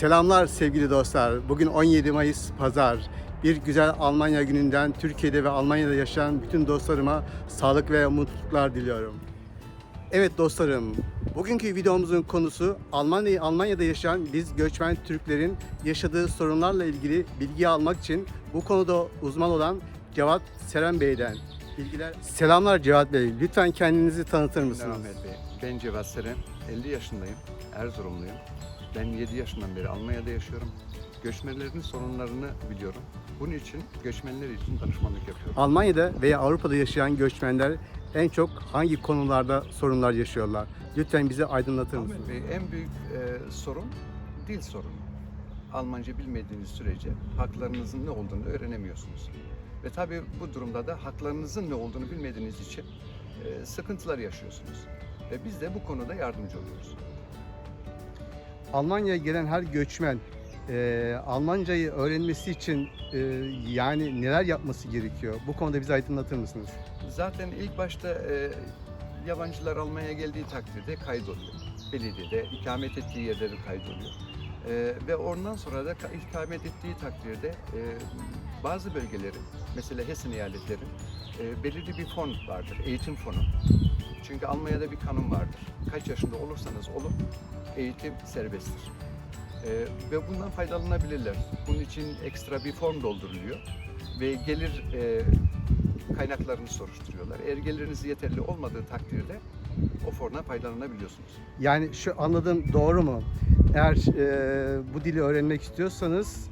Selamlar sevgili dostlar. Bugün 17 Mayıs Pazar. Bir güzel Almanya gününden Türkiye'de ve Almanya'da yaşayan bütün dostlarıma sağlık ve mutluluklar diliyorum. Evet dostlarım, bugünkü videomuzun konusu Almanya, Almanya'da yaşayan biz göçmen Türklerin yaşadığı sorunlarla ilgili bilgi almak için bu konuda uzman olan Cevat Seren Bey'den bilgiler. Selamlar Cevat Bey. Lütfen kendinizi tanıtır mısınız? Ahmet Bey. Ben Cevat Seren, 50 yaşındayım, Erzurumluyum. Ben 7 yaşından beri Almanya'da yaşıyorum. Göçmenlerin sorunlarını biliyorum. Bunun için göçmenler için danışmanlık yapıyorum. Almanya'da veya Avrupa'da yaşayan göçmenler en çok hangi konularda sorunlar yaşıyorlar? Lütfen bize aydınlatır mısınız? Ahmet Bey, en büyük e, sorun dil sorunu. Almanca bilmediğiniz sürece haklarınızın ne olduğunu öğrenemiyorsunuz. Ve tabii bu durumda da haklarınızın ne olduğunu bilmediğiniz için e, sıkıntılar yaşıyorsunuz. Ve biz de bu konuda yardımcı oluyoruz. Almanya'ya gelen her göçmen e, Almancayı öğrenmesi için e, yani neler yapması gerekiyor? Bu konuda bize aydınlatır mısınız? Zaten ilk başta e, yabancılar Almanya'ya geldiği takdirde kaydoluyor. Belediyede ikamet ettiği yerde de kaydoluyor. E, ve ondan sonra da ka- ikamet ettiği takdirde e, bazı bölgelerin, mesela Hessen eyaletlerin e, belirli bir fon vardır, eğitim fonu. Çünkü Almanya'da bir kanun vardır. Kaç yaşında olursanız olun eğitim serbesttir. E, ve bundan faydalanabilirler. Bunun için ekstra bir form dolduruluyor ve gelir e, kaynaklarını soruşturuyorlar. Eğer geliriniz yeterli olmadığı takdirde o forna faydalanabiliyorsunuz. Yani şu anladığım doğru mu? Eğer e, bu dili öğrenmek istiyorsanız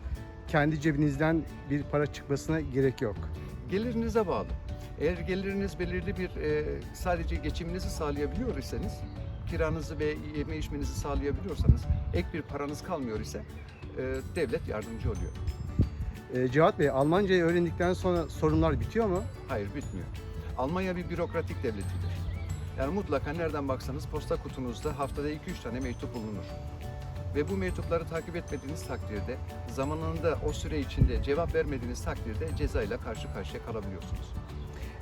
kendi cebinizden bir para çıkmasına gerek yok. Gelirinize bağlı. Eğer geliriniz belirli bir e, sadece geçiminizi sağlayabiliyor iseniz, kiranızı ve yeme içmenizi sağlayabiliyorsanız, ek bir paranız kalmıyor ise e, devlet yardımcı oluyor. E, Cevat Bey, Almancayı öğrendikten sonra sorunlar bitiyor mu? Hayır bitmiyor. Almanya bir bürokratik devletidir. Yani mutlaka nereden baksanız posta kutunuzda haftada 2-3 tane mektup bulunur. Ve bu mektupları takip etmediğiniz takdirde, zamanında o süre içinde cevap vermediğiniz takdirde cezayla karşı karşıya kalabiliyorsunuz.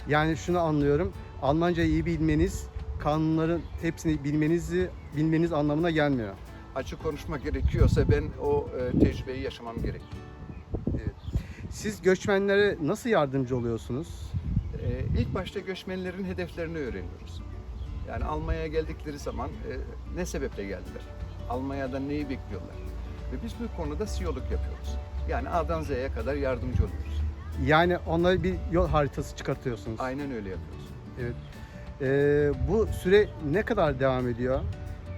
Yani şunu anlıyorum. Almancayı iyi bilmeniz kanunların hepsini bilmenizi bilmeniz anlamına gelmiyor. Açık konuşmak gerekiyorsa ben o e, tecrübeyi yaşamam gerek. Siz göçmenlere nasıl yardımcı oluyorsunuz? E, ilk başta göçmenlerin hedeflerini öğreniyoruz. Yani Almanya'ya geldikleri zaman e, ne sebeple geldiler? Almanya'dan neyi bekliyorlar? Ve biz bu konuda siyoluk yapıyoruz. Yani A'dan Z'ye kadar yardımcı oluyoruz. Yani onlara bir yol haritası çıkartıyorsunuz. Aynen öyle yapıyoruz. Evet. Ee, bu süre ne kadar devam ediyor?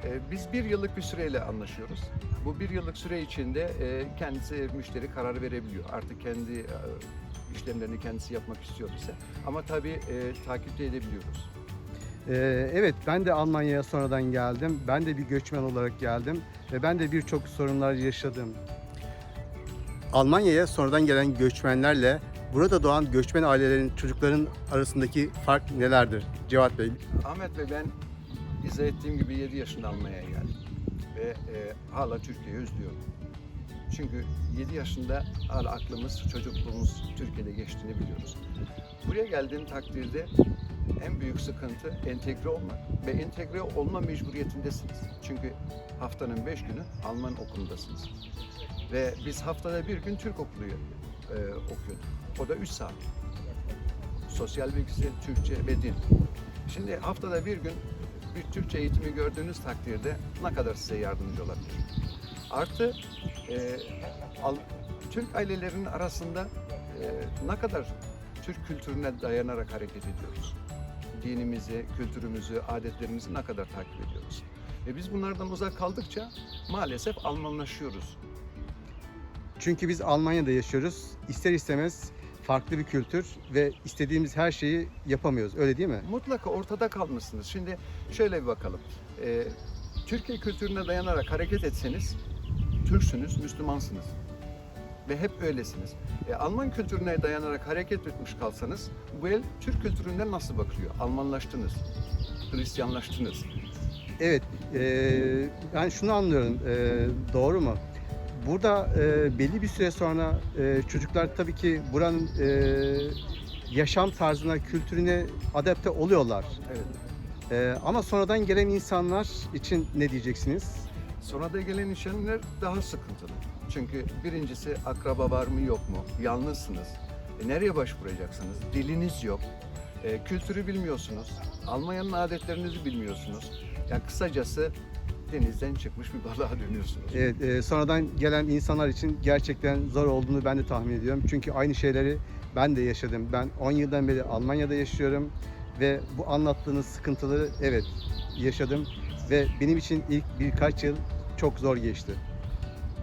Ee, Biz bir yıllık bir süreyle anlaşıyoruz. Bu bir yıllık süre içinde e, kendisi müşteri karar verebiliyor. Artık kendi e, işlemlerini kendisi yapmak istiyor ise. Ama tabii e, takipte edebiliyoruz. Ee, evet, ben de Almanya'ya sonradan geldim. Ben de bir göçmen olarak geldim ve ben de birçok sorunlar yaşadım. Almanya'ya sonradan gelen göçmenlerle burada doğan göçmen ailelerin çocukların arasındaki fark nelerdir? Cevat Bey. Ahmet Bey ben izah ettiğim gibi 7 yaşında Almanya'ya geldim. Ve e, hala Türkiye'yi özlüyorum. Çünkü 7 yaşında hala aklımız, çocukluğumuz Türkiye'de geçtiğini biliyoruz. Buraya geldiğim takdirde en büyük sıkıntı entegre olmak ve entegre olma mecburiyetindesiniz. Çünkü haftanın 5 günü Alman okulundasınız. Ve biz haftada bir gün Türk okulu e, okuyorduk. O da 3 saat. Sosyal bilgisi, Türkçe ve din. Şimdi haftada bir gün bir Türkçe eğitimi gördüğünüz takdirde ne kadar size yardımcı olabilir? Artı e, Al- Türk ailelerinin arasında e, ne kadar Türk kültürüne dayanarak hareket ediyoruz? Dinimizi, kültürümüzü, adetlerimizi ne kadar takip ediyoruz? Ve biz bunlardan uzak kaldıkça maalesef Almanlaşıyoruz. Çünkü biz Almanya'da yaşıyoruz. İster istemez farklı bir kültür ve istediğimiz her şeyi yapamıyoruz. Öyle değil mi? Mutlaka ortada kalmışsınız. Şimdi şöyle bir bakalım. Ee, Türkiye kültürüne dayanarak hareket etseniz Türksünüz, Müslümansınız. Ve hep öylesiniz. E, Alman kültürüne dayanarak hareket etmiş kalsanız bu el Türk kültüründen nasıl bakılıyor? Almanlaştınız, Hristiyanlaştınız. Evet, e, ben şunu anlıyorum, e, doğru mu? Burada e, belli bir süre sonra e, çocuklar tabii ki buranın e, yaşam tarzına, kültürüne adapte oluyorlar. Evet. E, ama sonradan gelen insanlar için ne diyeceksiniz? Sonra da gelen nişanlılar daha sıkıntılı. Çünkü birincisi akraba var mı yok mu? Yalnızsınız. E, nereye başvuracaksınız? Diliniz yok. E, kültürü bilmiyorsunuz. Almanya'nın adetlerini bilmiyorsunuz. Yani kısacası denizden çıkmış bir balığa dönüyorsunuz. Evet, e, sonradan gelen insanlar için gerçekten zor olduğunu ben de tahmin ediyorum. Çünkü aynı şeyleri ben de yaşadım. Ben 10 yıldan beri Almanya'da yaşıyorum ve bu anlattığınız sıkıntıları evet yaşadım ve benim için ilk birkaç yıl çok zor geçti.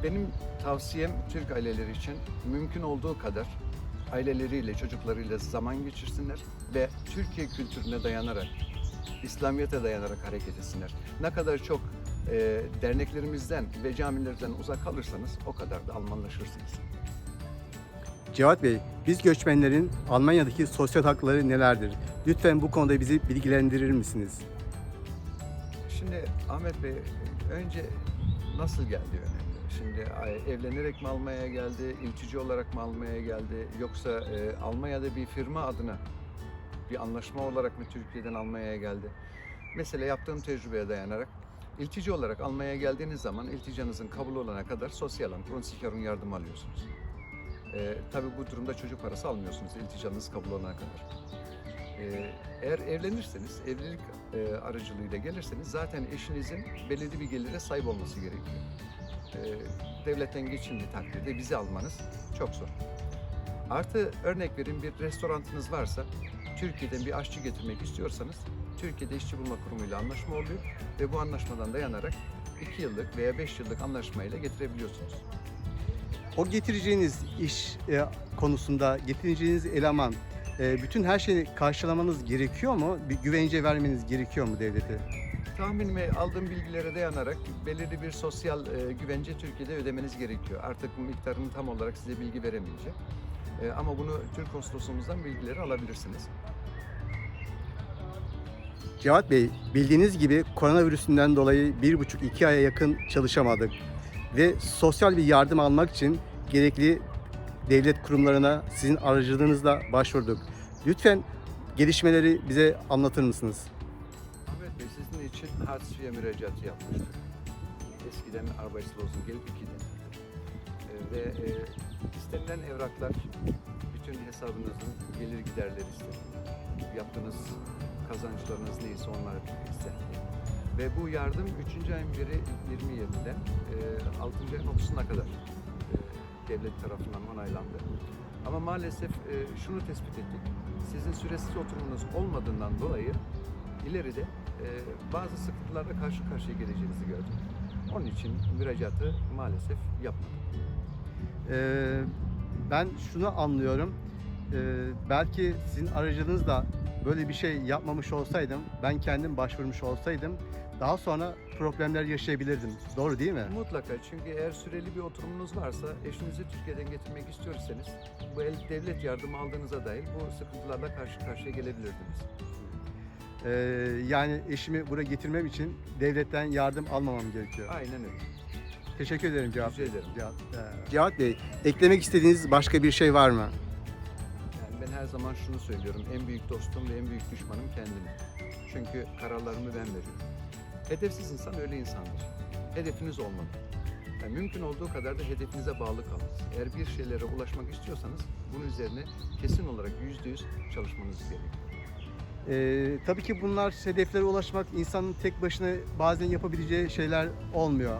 Benim tavsiyem Türk aileleri için mümkün olduğu kadar aileleriyle, çocuklarıyla zaman geçirsinler ve Türkiye kültürüne dayanarak, İslamiyet'e dayanarak hareket etsinler. Ne kadar çok e, derneklerimizden ve camilerden uzak kalırsanız o kadar da Almanlaşırsınız. Cevat Bey, biz göçmenlerin Almanya'daki sosyal hakları nelerdir? Lütfen bu konuda bizi bilgilendirir misiniz? Şimdi Ahmet Bey önce nasıl geldi önemli. Şimdi evlenerek mi Almanya'ya geldi, ilçici olarak mı Almanya'ya geldi yoksa e, Almanya'da bir firma adına bir anlaşma olarak mı Türkiye'den Almanya'ya geldi? Mesela yaptığım tecrübeye dayanarak ilçici olarak Almanya'ya geldiğiniz zaman ilticanızın kabul olana kadar sosyal an, Grundsicherung yardımı alıyorsunuz. E, tabii bu durumda çocuk parası almıyorsunuz ilticanız kabul olana kadar. Ee, eğer evlenirseniz, evlilik e, aracılığıyla gelirseniz zaten eşinizin belirli bir gelire sahip olması gerekiyor. Ee, devletten geçindiği takdirde vize almanız çok zor. Artı örnek vereyim bir restoranınız varsa Türkiye'den bir aşçı getirmek istiyorsanız Türkiye'de işçi bulma kurumuyla anlaşma oluyor ve bu anlaşmadan dayanarak 2 yıllık veya 5 yıllık anlaşmayla getirebiliyorsunuz. O getireceğiniz iş e, konusunda getireceğiniz eleman e, bütün her şeyi karşılamanız gerekiyor mu? Bir güvence vermeniz gerekiyor mu devlete? Tahminime aldığım bilgilere dayanarak belirli bir sosyal e, güvence Türkiye'de ödemeniz gerekiyor. Artık miktarını tam olarak size bilgi veremeyeceğim. E, ama bunu Türk konsolosluğumuzdan bilgileri alabilirsiniz. Cevat Bey, bildiğiniz gibi koronavirüsünden dolayı bir buçuk iki aya yakın çalışamadık. Ve sosyal bir yardım almak için gerekli devlet kurumlarına sizin aracılığınızla başvurduk. Lütfen gelişmeleri bize anlatır mısınız? Ahmet Bey sizin için Hartz-IV'ye müracaatı yapmıştık. Eskiden Arbeitslosengeld 2'den. E, ve e, istenilen evraklar bütün hesabınızın gelir giderleri isteniyor. Yaptığınız kazançlarınız neyse onlar isteniyor. Ve bu yardım 3. ayın biri 27'den e, 6. ayın 30'una kadar devlet tarafından onaylandı. Ama maalesef e, şunu tespit ettik. Sizin süresiz oturumunuz olmadığından dolayı ileride e, bazı sıkıntılarla karşı karşıya geleceğinizi gördüm. Onun için müracaatı maalesef yapmadım. Ee, ben şunu anlıyorum. Ee, belki sizin aracılığınızla böyle bir şey yapmamış olsaydım, ben kendim başvurmuş olsaydım daha sonra problemler yaşayabilirdim. Doğru değil mi? Mutlaka çünkü eğer süreli bir oturumunuz varsa eşinizi Türkiye'den getirmek istiyorsanız bu el devlet yardımı aldığınıza dair bu sıkıntılarla karşı karşıya gelebilirdiniz. Ee, yani eşimi buraya getirmem için devletten yardım almamam gerekiyor. Aynen öyle. Teşekkür ederim Cevat Rica ederim. Cevat, ee, Cevat Bey, eklemek istediğiniz başka bir şey var mı? Yani ben her zaman şunu söylüyorum. En büyük dostum ve en büyük düşmanım kendim. Çünkü kararlarımı ben veriyorum. Hedefsiz insan öyle insandır. Hedefiniz olmalı. Yani mümkün olduğu kadar da hedefinize bağlı kalınız. Eğer bir şeylere ulaşmak istiyorsanız bunun üzerine kesin olarak yüzde yüz çalışmanız gerekiyor. Ee, tabii ki bunlar hedeflere ulaşmak insanın tek başına bazen yapabileceği şeyler olmuyor.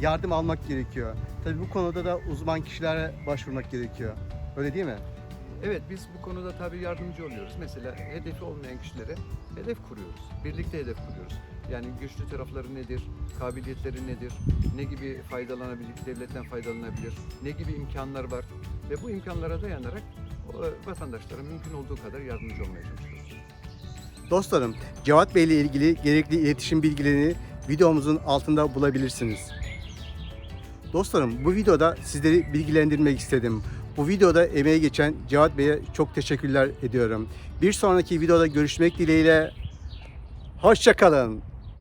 Yardım almak gerekiyor. Tabii bu konuda da uzman kişilere başvurmak gerekiyor. Öyle değil mi? Evet biz bu konuda tabii yardımcı oluyoruz. Mesela hedefi olmayan kişilere hedef kuruyoruz. Birlikte hedef kuruyoruz. Yani güçlü tarafları nedir, kabiliyetleri nedir, ne gibi faydalanabilir, devletten faydalanabilir, ne gibi imkanlar var ve bu imkanlara dayanarak vatandaşlara mümkün olduğu kadar yardımcı olmaya çalışıyoruz. Dostlarım, Cevat Bey ile ilgili gerekli iletişim bilgilerini videomuzun altında bulabilirsiniz. Dostlarım, bu videoda sizleri bilgilendirmek istedim. Bu videoda emeği geçen Cevat Bey'e çok teşekkürler ediyorum. Bir sonraki videoda görüşmek dileğiyle. Hoşçakalın.